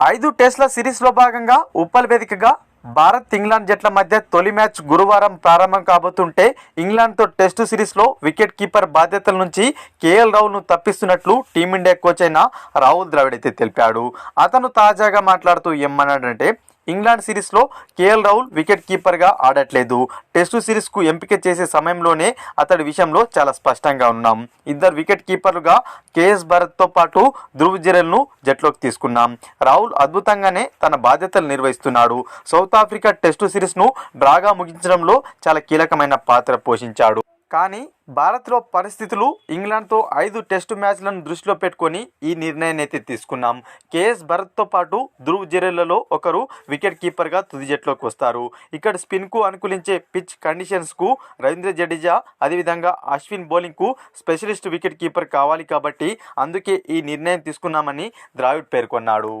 ఐదు టెస్ట్ల సిరీస్లో భాగంగా ఉప్పల్ వేదికగా భారత్ ఇంగ్లాండ్ జట్ల మధ్య తొలి మ్యాచ్ గురువారం ప్రారంభం కాబోతుంటే ఇంగ్లాండ్తో టెస్టు సిరీస్లో వికెట్ కీపర్ బాధ్యతల నుంచి కేఎల్ రాహుల్ను తప్పిస్తున్నట్లు టీమిండియా కోచ్ అయిన రాహుల్ ద్రావిడ్ అయితే తెలిపాడు. అతను తాజాగా మాట్లాడుతూ ఏమన్నాడంటే ఇంగ్లాండ్ సిరీస్లో కేఎల్ రాహుల్ వికెట్ కీపర్గా ఆడట్లేదు. టెస్టు సిరీస్కు ఎంపిక చేసే సమయంలోనే అతడి విషయంలో చాలా స్పష్టంగా ఉన్నాం. ఇద్దరు వికెట్ కీపర్లుగా కేఎస్ భరత్తో పాటు ధృవ్ జరెల్ను జట్లోకి తీసుకున్నాం. రాహుల్ అద్భుతంగానే తన బాధ్యతలు నిర్వహిస్తున్నాడు. సౌత్ ఆఫ్రికా టెస్టు సిరీస్ను డ్రాగా ముగించడంలో చాలా కీలకమైన పాత్ర పోషించాడు. కానీ భారత్లో పరిస్థితులు ఇంగ్లాండ్తో ఐదు టెస్టు మ్యాచ్లను దృష్టిలో పెట్టుకొని ఈ నిర్ణయాన్ని అయితే తీసుకున్నాం. కేఎస్ భరత్తో పాటు ధృవ్ జెరెల్లలో ఒకరు వికెట్ కీపర్గా తుది జట్లోకి వస్తారు. ఇక్కడ స్పిన్కు అనుకూలించే పిచ్ కండిషన్స్కు రవీంద్ర జడేజా అదేవిధంగా అశ్విన్ బౌలింగ్కు స్పెషలిస్ట్ వికెట్ కీపర్ కావాలి కాబట్టి అందుకే ఈ నిర్ణయం తీసుకున్నామని ద్రావిడ్ పేర్కొన్నాడు.